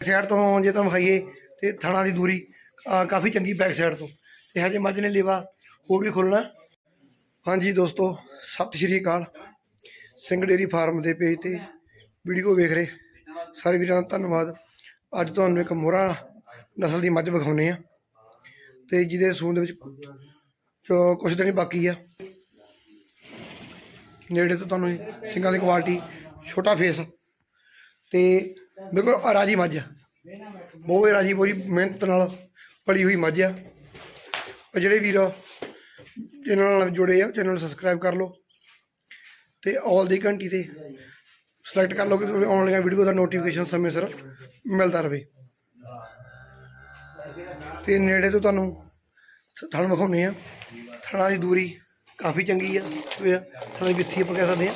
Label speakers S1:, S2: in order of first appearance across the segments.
S1: Side ਤੋਂ ਜੇ ਤੁਹਾਨੂੰ ਵਿਖਾਈਏ ਤੇ ਥਾਣਾ ਦੀ ਦੂਰੀ ਕਾਫੀ ਚੰਗੀ ਬੈਕ ਸਾਈਡ ਤੋਂ। ਤੇ ਹਜੇ ਮੱਝ ਨੇ ਲੇਵਾ ਹੋਰ ਵੀ ਖੋਲਣਾ ਹਾਂਜੀ ਦੋਸਤੋ, ਸਤਿ ਸ਼੍ਰੀ ਅਕਾਲ। ਸਿੰਘ ਡੇਰੀ ਫਾਰਮ ਦੇ ਪੇਜ ਤੇ ਵੀਡੀਓ ਵੇਖ ਰਹੇ। ਸਾਰੇ ਵੀਰਾਂ ਦਾ ਧੰਨਵਾਦ। ਅੱਜ ਤੁਹਾਨੂੰ ਇੱਕ ਮੋਹਰਾ ਨਸਲ ਦੀ ਮੱਝ ਵਿਖਾਉਨੇ ਆ ਤੇ ਜਿਹਦੇ ਸੂਣ ਦੇ ਵਿੱਚ ਚੋ ਕੁਝ ਦਿਨ ਬਾਕੀ ਆ। ਨੇੜੇ ਤੋਂ ਤੁਹਾਨੂੰ ਸਿੰਘਾਂ ਦੀ ਕੁਆਲਿਟੀ ਛੋਟਾ ਫੇਸ ਤੇ ਬਿਲਕੁਲ ਰਾਜੀ ਮੱਝ ਆ। ਬਹੁਤ ਹੀ ਰਾਜੀ ਪੂਰੀ ਮਿਹਨਤ ਨਾਲ ਪਲੀ ਹੋਈ ਮੱਝ ਆ। ਉਹ ਜਿਹੜੇ ਵੀਰ ਚੈਨਲ ਨਾਲ ਜੁੜੇ ਆ, ਚੈਨਲ ਨੂੰ ਸਬਸਕ੍ਰਾਈਬ ਕਰ ਲਓ ਤੇ ਆਲ ਦੀ ਘੰਟੀ ਤੇ ਸਿਲੈਕਟ ਕਰ ਲਓ ਕਿ ਤੁਹਾਨੂੰ ਆਉਣ ਵਾਲੀਆਂ ਵੀਡੀਓ ਦਾ ਨੋਟੀਫਿਕੇਸ਼ਨ ਸਮੇਂ ਸਿਰ ਮਿਲਦਾ ਰਹੇ। ਤੇ ਨੇੜੇ ਤੋਂ ਤੁਹਾਨੂੰ ਥਣ ਵਿਖਾਉਂਦੇ ਆ। ਥਣਾ ਦੀ ਦੂਰੀ ਕਾਫੀ ਚੰਗੀ ਆ। ਵੇ ਥਣਾ ਦੀ ਵਿੱਥੀ ਆਪਾਂ ਕਹਿ ਸਕਦੇ ਆ।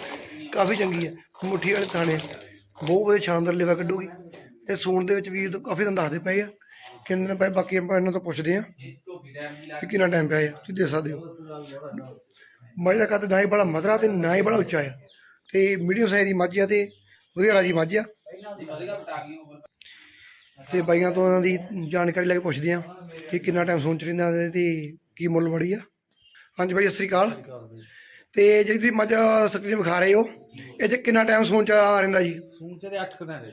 S1: ਕਾਫੀ ਚੰਗੀ ਆ, ਮੁੱਠੀ ਵਾਲੇ ਥਾਣੇ ਬਹੁਤ ਵਧੀਆ ਸ਼ਾਨਦਾਰ ਲੇਵਾ ਕੱਢੂਗੀ। ਤੇ ਸੂਣ ਦੇ ਵਿੱਚ ਵੀਰ ਕਾਫੀ ਦਿਨ ਦੱਸਦੇ ਪਏ ਆ। ਕਿੰਨੇ ਦਿਨ ਪਏ ਬਾਕੀ ਆਪਾਂ ਇਹਨਾਂ ਤੋਂ ਪੁੱਛਦੇ ਆ ਕਿ ਕਿੰਨਾ ਟਾਈਮ ਪਿਆ ਆ, ਤੁਸੀਂ ਦੇ ਸਕਦੇ ਹੋ। ਮੱਝ ਦਾ ਕੱਦ ਨਾ ਹੀ ਬੜਾ ਮਧਰਾ ਤੇ ਨਾ ਹੀ ਬੜਾ ਉੱਚਾ ਆ। ਤੇ ਮੀਡੀਅਮ ਸਾਈਜ਼ ਦੀ ਮੱਝ ਆ ਤੇ ਵਧੀਆ ਰਾਜੀ ਮੱਝ ਆ। ਤੇ ਬਾਈਆਂ ਤੋਂ ਉਹਨਾਂ ਦੀ ਜਾਣਕਾਰੀ ਲੈ ਕੇ ਪੁੱਛਦੇ ਆ ਕਿ ਕਿੰਨਾ ਟਾਈਮ ਸੌਣ ਚ ਰਹਿੰਦਾ ਤੇ ਕੀ ਮੁੱਲ ਵੜੀ ਆ। ਹਾਂਜੀ ਬਾਈ, ਸਤਿ ਸ੍ਰੀ ਅਕਾਲ। ਤੇ ਜਿਹੜੀ ਤੁਸੀਂ ਮੱਝ ਸਕਰੀਨ ਵਿਖਾ ਰਹੇ ਹੋ ਇਹ ਚ ਕਿੰਨਾ ਟਾਈਮ ਸੌਣ ਚ ਰਹਿੰਦਾ ਜੀ?
S2: ਸੂਚ ਦੇ 8 ਕਦਾਂ ਦੇ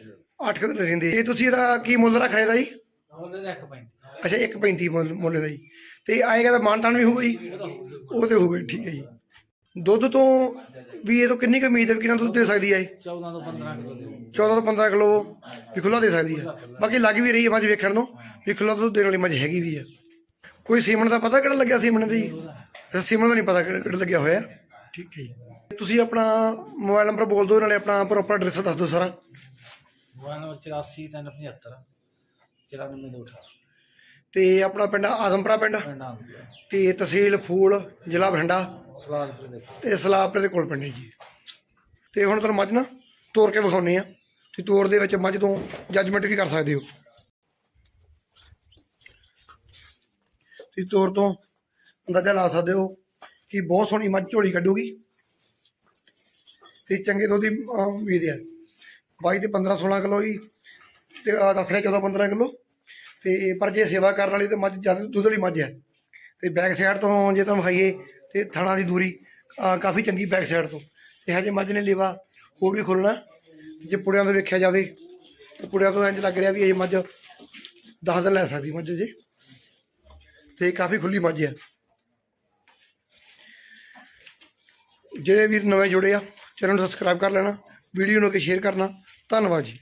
S1: 8 ਦਿਨ ਰਹਿੰਦੇ। ਇਹ ਤੁਸੀਂ ਇਹਦਾ ਕੀ ਮੁੱਲ ਰੱਖ ਰਹੇ ਦਾ ਜੀ?
S2: ਉਹਦੇ ਦਾ 1 ਪੈਂਤੀ।
S1: ਅੱਛਾ 1.35 ਮੁੱਲ ਮੁੱਲ ਦਾ ਜੀ। ਤੇ ਆਏਗਾ ਤਾਂ ਮਾਨਤਾਨ ਵੀ ਹੋਊਗਾ ਜੀ? ਉਹ ਤੇ ਹੋਊਗਾ ਜੀ, ਠੀਕ ਹੈ ਜੀ। ਦੁੱਧ ਤੋਂ ਵੀ ਇਹ ਤੋਂ ਕਿੰਨੀ ਕੁ ਉਮੀਦ ਹੈ ਕਿੰਨਾ ਦੁੱਧ ਦੇ ਸਕਦੀ ਹੈ ਇਹ?
S2: 14 ਤੋਂ 15 ਕਿਲੋ ਦੇ
S1: 14 ਤੋਂ 15 ਕਿਲੋ ਵੀ ਖੁੱਲਾ ਦੇ ਸਕਦੀ ਹੈ। ਬਾਕੀ ਲੱਗ ਵੀ ਰਹੀ ਹੈ ਮੱਝ ਵੇਖਣ ਨੂੰ ਵੀ ਖੁੱਲਾ ਦੁੱਧ ਦੇਣ ਵਾਲੀ ਮੱਝ ਹੈਗੀ ਵੀ ਹੈ। ਕੋਈ ਸੀਮਨ ਦਾ ਪਤਾ ਕਿਹੜਾ ਲੱਗਿਆ ਸੀਮਨ ਦਾ? ਜੀ ਸੀਮਨ ਦਾ ਨਹੀਂ ਪਤਾ ਕਿਹੜਾ ਕਿਹੜਾ ਲੱਗਿਆ ਹੋਇਆ। ਠੀਕ ਹੈ ਜੀ। ਤੁਸੀਂ ਆਪਣਾ ਮੋਬਾਈਲ ਨੰਬਰ ਬੋਲ ਦਿਓ ਨਾਲੇ ਆਪਣਾ ਪ੍ਰੋਪਰ ਐਡਰੈਸ ਦੱਸ ਦਿਓ ਸਾਰਾ।
S2: ਮੋਬਾਈਲ ਨੰਬਰ 84 375 94 ਦੋ 18
S1: ਤੇ ਆਪਣਾ ਪਿੰਡ ਆਦਮਪੁਰਾ ਪਿੰਡ?
S2: ਨਾਮ
S1: ਤੇ ਤਹਿਸੀਲ ਫੂਲ ਜ਼ਿਲ੍ਹਾ ਬਠਿੰਡਾ।
S2: ਸਵਾਲ ਦੇ
S1: ਤੇ ਸਲਾਬਪੁਰ ਦੇ ਕੋਲ ਪਿੰਡ ਜੀ। ਤੇ ਹੁਣ ਤੁਹਾਨੂੰ ਮੱਝ ਨਾ ਤੋੜ ਕੇ ਵਿਖਾਉਨੇ ਆ। ਤੇ ਤੋੜ ਦੇ ਵਿੱਚ ਮੱਝ ਤੋਂ ਜੱਜਮੈਂਟ ਵੀ ਕਰ ਸਕਦੇ ਹੋ। ਤੇ ਤੋੜ ਤੋਂ ਅੰਦਾਜ਼ਾ ਲਾ ਸਕਦੇ ਹੋ ਕਿ ਬਹੁਤ ਸੋਹਣੀ ਮੱਝ ਝੋਲੀ ਕੱਢੂਗੀ। ਤੇ ਚੰਗੇ ਦੁੱਧ ਦੀ ਉਮੀਦ ਹੈ। ਬਾਈ ਤੇ 15 16 ਕਿਲੋ ਹੀ ਤੇ ਦੱਸ ਰਿਹਾ 14 15 ਕਿਲੋ। ਤੇ ਪਰ ਜੇ ਸੇਵਾ ਕਰਨ ਵਾਲੀ ਤੇ ਮੱਝ ਜ਼ਿਆਦਾ ਦੁੱਧ ਵਾਲੀ ਮੱਝ ਹੈ। ਤੇ ਬੈਕ ਸਾਈਡ ਤੋਂ ਜੇ ਤੁਹਾਨੂੰ ਖਾਈਏ ਤੇ ਥਣਾ ਦੀ ਦੂਰੀ ਕਾਫੀ ਚੰਗੀ ਬੈਕ ਸਾਈਡ ਤੋਂ। ਤੇ ਹਜੇ ਮੱਝ ਨੇ ਲੇਵਾ ਹੋਰ ਵੀ ਖੋਲਣਾ ਜੇ ਪੁੜਿਆਂ ਤੋਂ ਵੇਖਿਆ ਜਾਵੇ, ਤੇ ਪੁੜਿਆਂ ਤੋਂ ਇੰਜ ਲੱਗ ਰਿਹਾ ਵੀ ਇਹ ਮੱਝ 10 ਦਿਨ ਲੈ ਸਕਦੀ ਮੱਝ ਜੇ। ਤੇ ਕਾਫੀ ਖੁੱਲੀ ਮੱਝ ਹੈ। ਜਿਹੜੇ ਵੀਰ ਨਵੇਂ ਜੁੜੇ ਆ, ਚੈਨਲ ਨੂੰ ਸਬਸਕ੍ਰਾਈਬ ਕਰ ਲੈਣਾ ਵੀਡੀਓ ਨੂੰ ਕਿ ਸ਼ੇਅਰ ਕਰਨਾ। ਧੰਨਵਾਦ ਜੀ।